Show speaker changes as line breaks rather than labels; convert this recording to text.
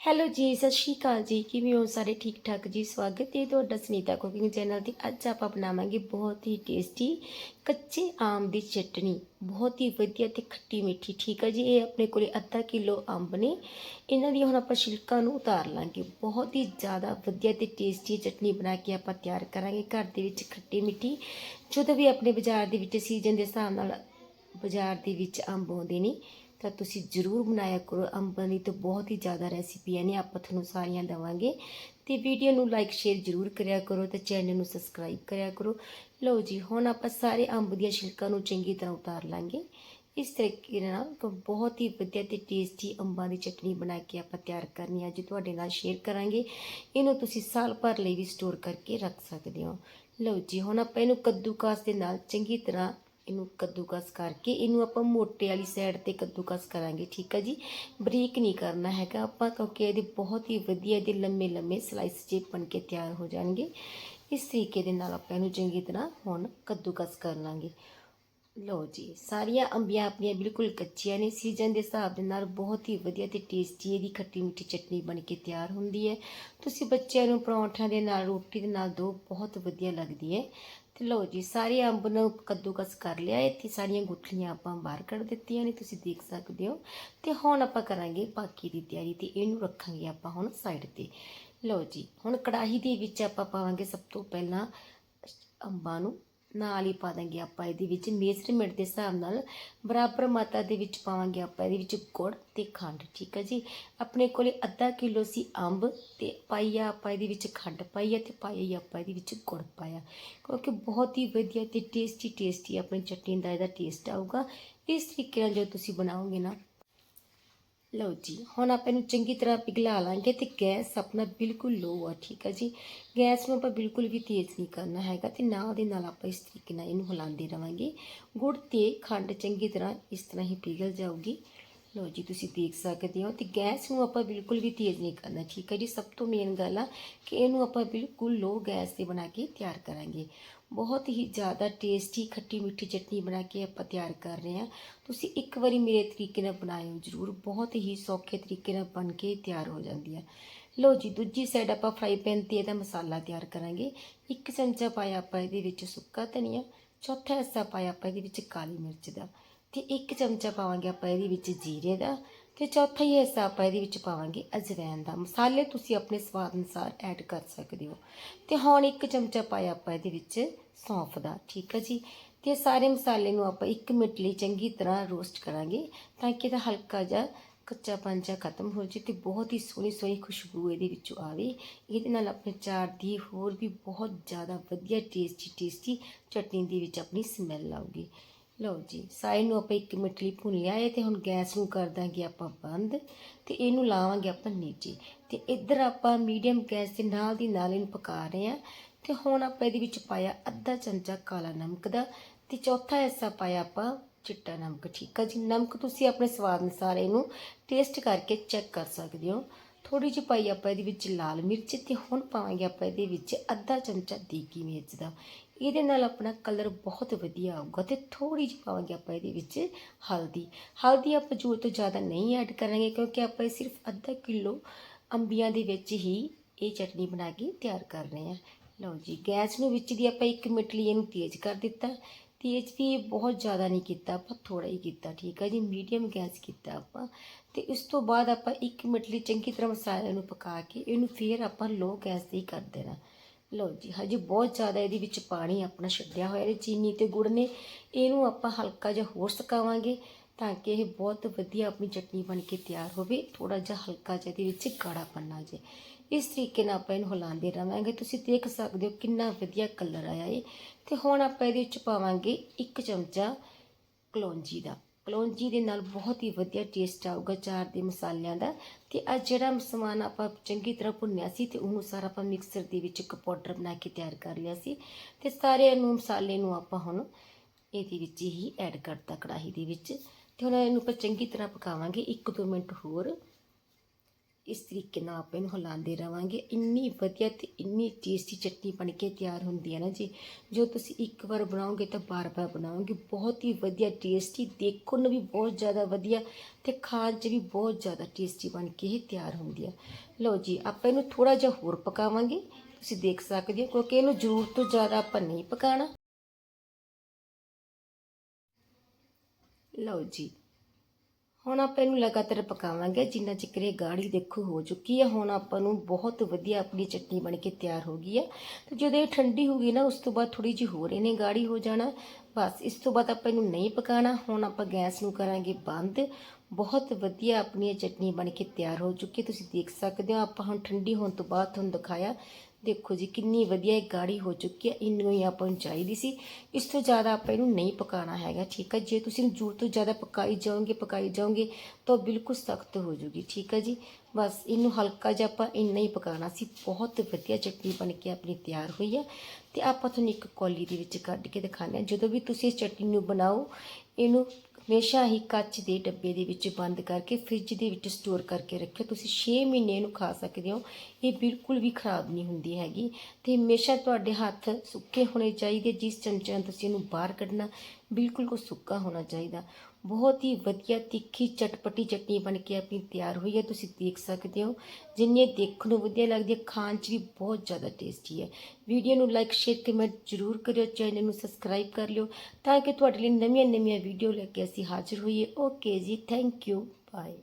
Hello ਜੀ, ਸਤਿ ਸ਼੍ਰੀ ਅਕਾਲ ਜੀ। ਕਿਵੇਂ ਹੋ ਸਾਰੇ? ਠੀਕ ਠਾਕ ਜੀ, ਸਵਾਗਤ ਹੈ ਤੁਹਾਡਾ ਸੁਨੀਤਾ ਕੁਕਿੰਗ ਚੈਨਲ ਤੇ। ਅੱਜ ਆਪਾਂ ਬਣਾਵਾਂਗੇ ਬਹੁਤ ਹੀ ਟੇਸਟੀ ਕੱਚੇ ਆਮ ਦੀ ਚਟਣੀ ਬਹੁਤ ਹੀ ਵਧੀਆ ਤੇ ਖੱਟੀ ਮਿੱਠੀ, ਠੀਕ ਹੈ ਜੀ? ਇਹ ਆਪਣੇ ਕੋਲੇ ਅੱਧਾ ਕਿਲੋ ਅੰਬ ਨੇ। ਇਹਨਾਂ ਦੀ ਹੁਣ ਆਪਾਂ ਛਿਲਕਾ ਨੂੰ ਉਤਾਰ ਲਾਂਗੇ। ਬਹੁਤ ਹੀ ਜ਼ਿਆਦਾ ਵਧੀਆ ਤੇ ਟੇਸਟੀ ਚਟਨੀ ਬਣਾ ਕੇ ਆਪਾਂ ਤਿਆਰ ਕਰਾਂਗੇ ਘਰ ਦੇ ਵਿੱਚ ਖੱਟੀ ਮਿੱਠੀ। ਜਦੋਂ ਵੀ ਆਪਣੇ ਬਾਜ਼ਾਰ ਦੇ ਵਿੱਚ ਸੀਜ਼ਨ ਦੇ ਹਿਸਾਬ ਨਾਲ ਬਾਜ਼ਾਰ ਦੇ ਵਿੱਚ ਅੰਬ ਆਉਂਦੇ ਨੇ ਤਾਂ ਤੁਸੀਂ ਜ਼ਰੂਰ ਬਣਾਇਆ ਕਰੋ। ਅੰਬਾਂ ਦੀ ਤਾਂ ਬਹੁਤ ਹੀ ਜ਼ਿਆਦਾ ਰੈਸਿਪੀਆਂ ਨੇ ਆਪਾਂ ਤੁਹਾਨੂੰ ਸਾਰੀਆਂ ਦੇਵਾਂਗੇ। ਤੇ ਵੀਡੀਓ ਨੂੰ ਲਾਈਕ ਸ਼ੇਅਰ ਜ਼ਰੂਰ ਕਰਿਆ ਕਰੋ ਤੇ ਚੈਨਲ ਨੂੰ ਸਬਸਕ੍ਰਾਈਬ ਕਰਿਆ ਕਰੋ। ਲਓ ਜੀ, ਹੁਣ ਆਪਾਂ ਸਾਰੇ ਅੰਬ ਦੀਆਂ ਛਿਲਕਾਂ ਨੂੰ ਚੰਗੀ ਤਰ੍ਹਾਂ ਉਤਾਰ ਲਾਂਗੇ। ਇਸ ਤਰੀਕੇ ਨਾਲ ਬਹੁਤ ਹੀ ਵਧੀਆ ਤੇ ਟੇਸਟੀ ਅੰਬਾਂ ਦੀ ਚਟਨੀ ਬਣਾ ਕੇ ਆਪਾਂ ਤਿਆਰ ਕਰਨੀ ਹੈ। ਅੱਜ ਤੁਹਾਡੇ ਨਾਲ ਸ਼ੇਅਰ ਕਰਾਂਗੇ। ਇਹਨੂੰ ਤੁਸੀਂ ਸਾਲ ਭਰ ਲਈ ਵੀ ਸਟੋਰ ਕਰਕੇ ਰੱਖ ਸਕਦੇ ਹੋ। ਲਓ ਜੀ, ਹੁਣ ਆਪਾਂ ਇਹਨੂੰ ਕੱਦੂਕਾਸ ਦੇ ਨਾਲ ਚੰਗੀ ਤਰ੍ਹਾਂ ਇਹਨੂੰ ਕੱਦੂਕਸ ਕਰਕੇ, ਇਹਨੂੰ ਆਪਾਂ ਮੋਟੇ ਵਾਲੀ ਸਾਈਡ ਤੇ ਕੱਦੂਕਸ ਕਰਾਂਗੇ, ਠੀਕ ਹੈ ਜੀ? ਬਰੀਕ ਨਹੀਂ ਕਰਨਾ ਹੈਗਾ ਆਪਾਂ, ਕਿਉਂਕਿ ਇਹਦੇ ਬਹੁਤ ਹੀ ਵਧੀਆ, ਇਹਦੇ ਲੰਮੇ ਲੰਮੇ ਸਲਾਈਸ ਜੇ ਬਣ ਕੇ ਤਿਆਰ ਹੋ ਜਾਣਗੇ। ਇਸ ਤਰੀਕੇ ਦੇ ਨਾਲ ਆਪਾਂ ਇਹਨੂੰ ਚੰਗੀ ਤਰ੍ਹਾਂ ਹੁਣ ਕੱਦੂਕਸ ਕਰ ਲਾਂਗੇ। ਲਓ ਜੀ, ਸਾਰੀਆਂ ਅੰਬੀਆਂ ਆਪਣੀਆਂ ਬਿਲਕੁਲ ਕੱਚੀਆਂ ਨੇ ਸੀਜ਼ਨ ਦੇ ਹਿਸਾਬ ਦੇ ਨਾਲ ਬਹੁਤ ਹੀ ਵਧੀਆ ਤੇ ਟੇਸਟੀ ਇਹਦੀ ਖੱਟੀ ਮਿੱਠੀ ਚਟਨੀ ਬਣ ਕੇ ਤਿਆਰ ਹੁੰਦੀ ਹੈ। ਤੁਸੀਂ ਬੱਚਿਆਂ ਨੂੰ ਪਰੌਂਠਿਆਂ ਦੇ ਨਾਲ, ਰੋਟੀ ਦੇ ਨਾਲ ਦੋ, ਬਹੁਤ ਵਧੀਆ ਲੱਗਦੀ ਹੈ। ਤੇ ਲਓ ਜੀ, ਸਾਰੇ ਅੰਬ ਨੂੰ ਕੱਦੂਕਸ ਕਰ ਲਿਆ, ਇੱਥੇ ਸਾਰੀਆਂ ਗੁਠਲੀਆਂ ਆਪਾਂ ਬਾਹਰ ਕੱਢ ਦਿੱਤੀਆਂ ਨੇ, ਤੁਸੀਂ ਦੇਖ ਸਕਦੇ ਹੋ। ਤੇ ਹੁਣ ਆਪਾਂ ਕਰਾਂਗੇ ਬਾਕੀ ਦੀ ਤਿਆਰੀ ਤੇ ਇਹਨੂੰ ਰੱਖਾਂਗੇ ਆਪਾਂ ਹੁਣ ਸਾਈਡ ਤੇ। ਲਓ ਜੀ, ਹੁਣ ਕੜਾਹੀ ਦੇ ਵਿੱਚ ਆਪਾਂ ਪਾਵਾਂਗੇ ਸਭ ਤੋਂ ਪਹਿਲਾਂ ਅੰਬਾਂ ਨੂੰ। ਨਾਲ ਹੀ ਪਾ ਦਾਂਗੇ ਆਪਾਂ ਇਹਦੇ ਵਿੱਚ ਮੇਜ਼ਰਮੈਂਟ ਦੇ ਹਿਸਾਬ ਨਾਲ ਬਰਾਬਰ ਮਾਤਰਾ ਦੇ ਵਿੱਚ ਪਾਵਾਂਗੇ ਆਪਾਂ ਇਹਦੇ ਵਿੱਚ ਗੁੜ ਤੇ ਖੰਡ, ਠੀਕ ਹੈ ਜੀ? ਆਪਣੇ ਕੋਲੇ ਅੱਧਾ ਕਿਲੋ ਸੀ ਅੰਬ ਤੇ ਪਾਈਆ ਆਪਾਂ ਇਹਦੇ ਵਿੱਚ ਖੰਡ ਪਾਈ ਆ ਤੇ ਪਾਈਆ ਹੀ ਆਪਾਂ ਇਹਦੇ ਵਿੱਚ ਗੁੜ ਪਾਇਆ। ਕਿਉਂਕਿ ਬਹੁਤ ਹੀ ਵਧੀਆ ਤੇ ਟੇਸਟੀ ਟੇਸਟੀ ਆਪਣੀ ਚਟਨੀ ਦਾ ਇਹਦਾ ਟੇਸਟ ਆਊਗਾ। ਇਸ ਤਰੀਕੇ ਨਾਲ ਜਦੋਂ ਤੁਸੀਂ ਬਣਾਓਗੇ ਨਾ ਲਓ ਜੀ, ਹੁਣ ਆਪਾਂ ਇਹਨੂੰ ਚੰਗੀ ਤਰ੍ਹਾਂ ਪਿਘਲਾ ਲਾਂਗੇ ਤੇ ਗੈਸ ਆਪਣਾ ਬਿਲਕੁਲ ਲੋ ਆ, ਠੀਕ ਆ ਜੀ। ਗੈਸ ਨੂੰ ਆਪਾਂ ਬਿਲਕੁਲ ਵੀ ਤੇਜ਼ ਨਹੀਂ ਕਰਨਾ ਹੈਗਾ ਤੇ ਨਾਲ ਦੇ ਨਾਲ ਆਪਾਂ ਇਸ ਤਰੀਕੇ ਨਾਲ ਇਹਨੂੰ ਹਿਲਾਉਂਦੇ ਰਵਾਂਗੇ। ਗੁੜ ਤੇ ਖੰਡ ਚੰਗੀ ਤਰ੍ਹਾਂ ਇਸ ਤਰ੍ਹਾਂ ਹੀ ਪਿਘਲ ਜਾਊਗੀ। ਲਓ ਜੀ, ਤੁਸੀਂ ਦੇਖ ਸਕਦੇ ਹੋ ਤੇ ਗੈਸ ਨੂੰ ਆਪਾਂ ਬਿਲਕੁਲ ਵੀ ਤੇਜ਼ ਨਹੀਂ ਕਰਨਾ, ਠੀਕ ਹੈ ਜੀ। ਸਭ ਤੋਂ ਮੇਨ ਗੱਲ ਆ ਕਿ ਇਹਨੂੰ ਆਪਾਂ ਬਿਲਕੁਲ ਲੋ ਗੈਸ ਤੇ ਬਣਾ ਕੇ ਤਿਆਰ ਕਰਾਂਗੇ। ਬਹੁਤ ਹੀ ਜ਼ਿਆਦਾ ਟੇਸਟੀ ਖੱਟੀ ਮਿੱਠੀ ਚਟਨੀ ਬਣਾ ਕੇ ਆਪਾਂ ਤਿਆਰ ਕਰ ਰਹੇ ਹਾਂ। ਤੁਸੀਂ ਇੱਕ ਵਾਰੀ ਮੇਰੇ ਤਰੀਕੇ ਨਾਲ ਬਣਾਇਓ, ਜ਼ਰੂਰ। ਬਹੁਤ ਹੀ ਸੌਖੇ ਤਰੀਕੇ ਨਾਲ ਬਣ ਕੇ ਤਿਆਰ ਹੋ ਜਾਂਦੀ ਹੈ। ਲਓ ਜੀ, ਦੂਜੀ ਸਾਈਡ ਆਪਾਂ ਫਰਾਈ ਪੈਨ ਤੇ ਇਹਦਾ ਮਸਾਲਾ ਤਿਆਰ ਕਰਾਂਗੇ। ਇੱਕ ਚਮਚਾ ਪਾਇਆ ਆਪਾਂ ਇਹਦੇ ਵਿੱਚ ਸੁੱਕਾ ਧਨੀਆ, ਚੌਥਾ ਹਿੱਸਾ ਪਾਇਆ ਆਪਾਂ ਇਹਦੇ ਵਿੱਚ ਕਾਲੀ ਮਿਰਚ ਦਾ ਤੇ ਇੱਕ ਚਮਚਾ ਪਾਵਾਂਗੇ ਆਪਾਂ ਇਹਦੇ ਵਿੱਚ ਜੀਰੇ ਦਾ। ਤੇ ਚੌਥਾ ਹੀ ਹਿੱਸਾ ਆਪਾਂ ਇਹਦੇ ਵਿੱਚ ਪਾਵਾਂਗੇ ਅਜਵਾਇਣ ਦਾ। ਮਸਾਲੇ ਤੁਸੀਂ ਆਪਣੇ ਸਵਾਦ ਅਨੁਸਾਰ ਐਡ ਕਰ ਸਕਦੇ ਹੋ। ਤੇ ਹੁਣ ਇੱਕ ਚਮਚਾ ਪਾਇਆ ਆਪਾਂ ਇਹਦੇ ਵਿੱਚ ਸੌਂਫ ਦਾ, ਠੀਕ ਹੈ ਜੀ? ਤੇ ਸਾਰੇ ਮਸਾਲੇ ਨੂੰ ਆਪਾਂ 1 ਮਿੰਟ ਲਈ ਚੰਗੀ ਤਰ੍ਹਾਂ ਰੋਸਟ ਕਰਾਂਗੇ ਤਾਂ ਕਿ ਇਹਦਾ ਹਲਕਾ ਜਿਹਾ ਕੱਚਾ ਪੰਜਾ ਖਤਮ ਹੋ ਜੇ ਤੇ ਬਹੁਤ ਹੀ ਸੋਹਣੀ ਸੋਹਣੀ ਖੁਸ਼ਬੂ ਇਹਦੇ ਵਿੱਚੋਂ ਆਵੇ। ਇਹਦੇ ਨਾਲ ਆਪਣੇ ਚਾਰ ਦੀ ਹੋਰ ਵੀ ਬਹੁਤ ਜ਼ਿਆਦਾ ਵਧੀਆ ਟੇਸਟੀ ਟੇਸਟੀ ਚਟਨੀ ਦੇ ਵਿੱਚ ਆਪਣੀ ਸਮੈਲ ਆਉਗੀ ਲਓ ਜੀ, ਸਾਈ ਨੂੰ ਆਪਾਂ 1 ਮਿੰਟ ਲਈ ਭੁੰਨ ਲਿਆ ਹੈ ਤੇ ਹੁਣ ਗੈਸ ਨੂੰ ਕਰ ਦਾਂਗੇ ਆਪਾਂ ਬੰਦ ਤੇ ਇਹਨੂੰ ਲਾਵਾਂਗੇ ਆਪਾਂ ਨੀਚੇ ਤੇ ਇੱਧਰ ਆਪਾਂ ਮੀਡੀਅਮ ਗੈਸ ਦੇ ਨਾਲ ਦੀ ਨਾਲ ਇਹਨੂੰ ਪਕਾ ਰਹੇ ਹਾਂ ਤੇ ਹੁਣ ਆਪਾਂ ਇਹਦੇ ਵਿੱਚ ਪਾਇਆ ਅੱਧਾ ਚਮਚਾ ਕਾਲਾ ਨਮਕ ਦਾ ਤੇ ਚੌਥਾ ਹਿੱਸਾ ਪਾਇਆ ਆਪਾਂ ਚਿੱਟਾ ਨਮਕ, ਠੀਕ ਆ ਜੀ? ਨਮਕ ਤੁਸੀਂ ਆਪਣੇ ਸਵਾਦ ਅਨੁਸਾਰ ਇਹਨੂੰ ਟੇਸਟ ਕਰਕੇ ਚੈੱਕ ਕਰ ਸਕਦੇ ਹੋ। ਥੋੜੀ ਜਿਹੀ ਪਾਈ ਆਪਾਂ ਇਹਦੇ ਵਿੱਚ ਲਾਲ ਮਿਰਚ ਤੇ ਹੁਣ ਪਾਵਾਂਗੇ ਆਪਾਂ ਇਹਦੇ ਵਿੱਚ ਅੱਧਾ ਚਮਚਾ ਦੇਗੀ ਮਿਰਚ ਦਾ। ਇਹਦੇ ਨਾਲ ਆਪਣਾ ਕਲਰ ਬਹੁਤ ਵਧੀਆ ਆਊਗਾ ਤੇ ਥੋੜੀ ਜਿਹੀ ਪਾਵਾਂਗੇ ਆਪਾਂ ਇਹਦੇ ਵਿੱਚ ਹਲਦੀ। ਹਲਦੀ ਆਪਾਂ ਜ਼ਰੂਰਤ ਤੋਂ ਜ਼ਿਆਦਾ ਨਹੀਂ ਐਡ ਕਰਾਂਗੇ ਕਿਉਂਕਿ ਆਪਾਂ ਇਹ ਸਿਰਫ ਅੱਧਾ ਕਿਲੋ ਅੰਬੀਆਂ ਦੇ ਵਿੱਚ ਹੀ ਇਹ ਚਟਨੀ ਬਣਾ ਕੇ ਤਿਆਰ ਕਰ ਰਹੇ ਹਾਂ। ਲਓ ਜੀ, ਗੈਸ ਨੂੰ ਵਿੱਚ ਦੀ ਆਪਾਂ 1 ਮਿੰਟ ਲਈ ਇਹਨੂੰ ਤੇਜ਼ ਕਰ ਦਿੱਤਾ। ਤੇਜ਼ ਵੀ ਬਹੁਤ ਜ਼ਿਆਦਾ ਨਹੀਂ ਕੀਤਾ, ਆਪਾਂ ਥੋੜਾ ਹੀ ਕੀਤਾ, ਠੀਕ ਹੈ ਜੀ? ਮੀਡੀਅਮ ਗੈਸ ਕੀਤਾ ਆਪਾਂ ਤੇ ਇਸ ਤੋਂ ਬਾਅਦ ਆਪਾਂ 1 ਮਿੰਟ ਲਈ ਚੰਗੀ ਤਰ੍ਹਾਂ ਮਸਾਲੇ ਨੂੰ ਪਕਾ ਕੇ ਇਹਨੂੰ ਫੇਰ ਆਪਾਂ ਲੋ ਗੈਸ ਤੇ ਹੀ ਕਰ ਦੇਣਾ। ਲਓ ਜੀ, ਹਜੇ ਬਹੁਤ ਜ਼ਿਆਦਾ ਇਹਦੇ ਵਿੱਚ ਪਾਣੀ ਆਪਣਾ ਛੱਡਿਆ ਹੋਇਆ ਹੈ ਚੀਨੀ ਤੇ ਗੁੜ ਨੇ, ਇਹਨੂੰ ਆਪਾਂ ਹਲਕਾ ਜਿਹਾ ਹੋਰ ਸੁਕਾਵਾਂਗੇ ਤਾਂ ਕਿ ਇਹ ਬਹੁਤ ਵਧੀਆ ਆਪਣੀ ਚਟਨੀ ਬਣ ਕੇ ਤਿਆਰ ਹੋਵੇ ਥੋੜਾ ਜਿਹਾ ਹਲਕਾ ਜਿਹਾ ਇਹਦੇ ਵਿੱਚ ਗਾੜਾਪਨ ਆ ਜੇ। ਇਸ ਤਰੀਕੇ ਨਾਲ ਆਪਾਂ ਇਹਨੂੰ ਹਿਲਾਉਂਦੇ ਰਵਾਂਗੇ ਤੁਸੀਂ ਦੇਖ ਸਕਦੇ ਹੋ ਕਿੰਨਾ ਵਧੀਆ ਕਲਰ ਆਇਆ ਏ ਤੇ ਹੁਣ ਆਪਾਂ ਇਹਦੇ ਵਿੱਚ ਪਾਵਾਂਗੇ ਇੱਕ ਚਮਚਾ ਕਲੌਂਜੀ ਦਾ। ਕਲੌਂਜੀ ਦੇ ਨਾਲ ਬਹੁਤ ਹੀ ਵਧੀਆ ਟੇਸਟ ਆਊਗਾ ਚਾਰ ਦੇ ਮਸਾਲਿਆਂ ਦਾ। ਤੇ ਆ ਜਿਹੜਾ ਸਮਾਨ ਆਪਾਂ ਚੰਗੀ ਤਰ੍ਹਾਂ ਭੁੰਨਿਆ ਸੀ ਤੇ ਉਹਨੂੰ ਸਾਰਾ ਆਪਾਂ ਮਿਕਸਰ ਦੇ ਵਿੱਚ ਇੱਕ ਪਾਊਡਰ ਬਣਾ ਕੇ ਤਿਆਰ ਕਰ ਲਿਆ ਸੀ। ਤੇ ਸਾਰੇ ਨੂੰ ਮਸਾਲੇ ਨੂੰ ਆਪਾਂ ਹੁਣ ਇਹਦੇ ਵਿੱਚ ਹੀ ਐਡ ਕਰਤਾ ਕੜਾਹੀ ਦੇ ਵਿੱਚ। ਤੇ ਹੁਣ ਇਹਨੂੰ ਆਪਾਂ ਚੰਗੀ ਤਰ੍ਹਾਂ ਪਕਾਵਾਂਗੇ 1-2 ਮਿੰਟ ਹੋਰ। ਇਸ ਤਰੀਕੇ ਨਾਲ ਆਪਾਂ ਇਹਨੂੰ ਹਿਲਾਉਂਦੇ ਰਵਾਂਗੇ। ਇੰਨੀ ਵਧੀਆ ਤੇ ਇੰਨੀ ਟੇਸਟੀ ਚਟਨੀ ਬਣ ਕੇ ਤਿਆਰ ਹੁੰਦੀ ਹੈ ਨਾ ਜੀ। ਜੋ ਤੁਸੀਂ ਇੱਕ ਵਾਰ ਬਣਾਓਗੇ ਤਾਂ ਬਾਰ-ਬਾਰ ਬਣਾਓਗੇ। ਬਹੁਤ ਹੀ ਵਧੀਆ ਟੇਸਟੀ ਦੇਖਣ ਨੂੰ ਵੀ ਬਹੁਤ ਜ਼ਿਆਦਾ ਵਧੀਆ ਤੇ ਖਾਣ 'ਚ ਵੀ ਬਹੁਤ ਜ਼ਿਆਦਾ ਟੇਸਟੀ ਬਣ ਕੇ ਇਹ ਤਿਆਰ ਹੁੰਦੀ ਹੈ। ਲਓ ਜੀ, ਆਪਾਂ ਇਹਨੂੰ ਥੋੜਾ ਜਿਹਾ ਹੋਰ ਪਕਾਵਾਂਗੇ। ਤੁਸੀਂ ਦੇਖ ਸਕਦੇ ਹੋ, ਕਿਉਂਕਿ ਇਹਨੂੰ ਜ਼ਰੂਰ ਤੋਂ ਜ਼ਿਆਦਾ ਆਪਾਂ ਨਹੀਂ ਪਕਾਣਾ। ਲਓ ਜੀ ਹੁਣ ਆਪਾਂ ਇਹਨੂੰ ਲਗਾਤਾਰ ਪਕਾਵਾਂਗੇ, ਜਿੰਨਾ ਚਿਕਰ ਇਹ ਗਾੜੀ ਦੇਖੋ ਹੋ ਚੁੱਕੀ ਹੈ ਹੁਣ ਆਪਾਂ ਨੂੰ ਬਹੁਤ ਵਧੀਆ ਆਪਣੀ ਚਟਨੀ ਬਣ ਕੇ ਤਿਆਰ ਹੋ ਗਈ ਹੈ ਤੇ ਜਦੋਂ ਇਹ ਠੰਡੀ ਹੋ ਗਈ ਨਾ, ਉਸ ਤੋਂ ਬਾਅਦ ਥੋੜੀ ਜਿਹੀ ਹੋਰ ਇਹਨੇ ਗਾੜੀ ਹੋ ਜਾਣਾ। ਬਸ ਇਸ ਤੋਂ ਬਾਅਦ ਆਪਾਂ ਇਹਨੂੰ ਨਹੀਂ ਪਕਾਣਾ, ਹੁਣ ਆਪਾਂ ਗੈਸ ਨੂੰ ਕਰਾਂਗੇ ਬੰਦ। ਬਹੁਤ ਵਧੀਆ ਆਪਣੀ ਇਹ ਚਟਨੀ ਬਣ ਕੇ ਤਿਆਰ ਹੋ ਚੁੱਕੀ ਤੁਸੀਂ ਦੇਖ ਸਕਦੇ ਹੋ, ਆਪਾਂ ਹੁਣ ਠੰਡੀ ਹੋਣ ਤੋਂ ਬਾਅਦ ਤੁਹਾਨੂੰ ਦਿਖਾਇਆ ਦੇਖੋ ਜੀ, ਕਿੰਨੀ ਵਧੀਆ ਇਹ ਗਾੜੀ ਹੋ ਚੁੱਕੀ ਹੈ ਇੰਨੀ ਹੀ ਆਪਾਂ ਨੂੰ ਚਾਹੀਦੀ ਸੀ। ਇਸ ਤੋਂ ਜ਼ਿਆਦਾ ਆਪਾਂ ਇਹਨੂੰ ਨਹੀਂ ਪਕਾਉਣਾ ਹੈਗਾ, ਠੀਕ ਹੈ? ਜੇ ਤੁਸੀਂ ਇਹਨੂੰ ਜ਼ਰੂਰਤ ਤੋਂ ਜ਼ਿਆਦਾ ਪਕਾਈ ਜਾਓਗੇ ਪਕਾਈ ਜਾਓਗੇ, ਤਾਂ ਉਹ ਬਿਲਕੁਲ ਸਖਤ ਹੋ ਜੂਗੀ, ਠੀਕ ਹੈ ਜੀ? ਬਸ ਇਹਨੂੰ ਹਲਕਾ ਜਿਹਾ ਆਪਾਂ ਇੰਨਾ ਹੀ ਪਕਾਉਣਾ ਸੀ। ਬਹੁਤ ਵਧੀਆ ਚਟਨੀ ਬਣ ਕੇ ਆਪਣੀ ਤਿਆਰ ਹੋਈ ਹੈ। ਤੇ ਆਪਾਂ ਤੁਹਾਨੂੰ ਇੱਕ ਕੌਲੀ ਦੇ ਵਿੱਚ ਕੱਢ ਕੇ ਦਿਖਾਉਂਦੇ ਹਾਂ। ਜਦੋਂ ਵੀ ਤੁਸੀਂ ਇਸ ਚਟਨੀ ਨੂੰ ਬਣਾਓ, ਇਹਨੂੰ ਹਮੇਸ਼ਾ ਹੀ ਕੱਚ ਦੇ ਡੱਬੇ ਦੇ ਵਿੱਚ ਬੰਦ ਕਰਕੇ ਫ੍ਰਿਜ ਦੇ ਵਿੱਚ ਸਟੋਰ ਕਰਕੇ ਰੱਖਿਓ। ਤੁਸੀਂ 6 ਮਹੀਨੇ ਇਹਨੂੰ ਖਾ ਸਕਦੇ ਹੋ। ਇਹ ਬਿਲਕੁਲ ਵੀ ਖਰਾਬ ਨਹੀਂ ਹੁੰਦੀ ਹੈਗੀ। ਤੇ ਹਮੇਸ਼ਾ ਤੁਹਾਡੇ ਹੱਥ ਸੁੱਕੇ ਹੋਣੇ ਚਾਹੀਦੇ। ਜਿਸ ਚਮਚੇ ਨਾਲ ਤੁਸੀਂ ਇਹਨੂੰ ਬਾਹਰ ਕੱਢਣਾ ਬਿਲਕੁਲ ਕੋ ਸੁੱਕਾ ਹੋਣਾ ਚਾਹੀਦਾ। ਬਹੁਤ ਹੀ ਵਧੀਆ ਤਿੱਖੀ ਚਟਪਟੀ ਚਟਨੀ ਬਣ ਕੇ ਆਪਣੀ ਤਿਆਰ ਹੋਈ ਹੈ। ਤੁਸੀਂ ਦੇਖ ਸਕਦੇ ਹੋ, ਜਿੰਨੇ ਦੇਖਣ ਨੂੰ ਵਧੀਆ ਲੱਗਦੀ ਹੈ, ਖਾਣ 'ਚ ਵੀ ਬਹੁਤ ਜ਼ਿਆਦਾ ਟੇਸਟੀ ਹੈ। ਵੀਡੀਓ ਨੂੰ ਲਾਈਕ ਸ਼ੇਅਰ ਕਮੈਂਟ ਜ਼ਰੂਰ ਕਰਿਓ ਚੈਨਲ ਨੂੰ ਸਬਸਕ੍ਰਾਈਬ ਕਰ ਲਿਓ, ਤਾਂ ਕਿ ਤੁਹਾਡੇ ਲਈ ਨਵੀਆਂ ਨਵੀਆਂ ਵੀਡੀਓ ਲੈ ਕੇ ਅਸੀਂ ਹਾਜ਼ਰ ਹੋਈਏ। ਓਕੇ ਜੀ ਥੈਂਕ ਯੂ ਬਾਏ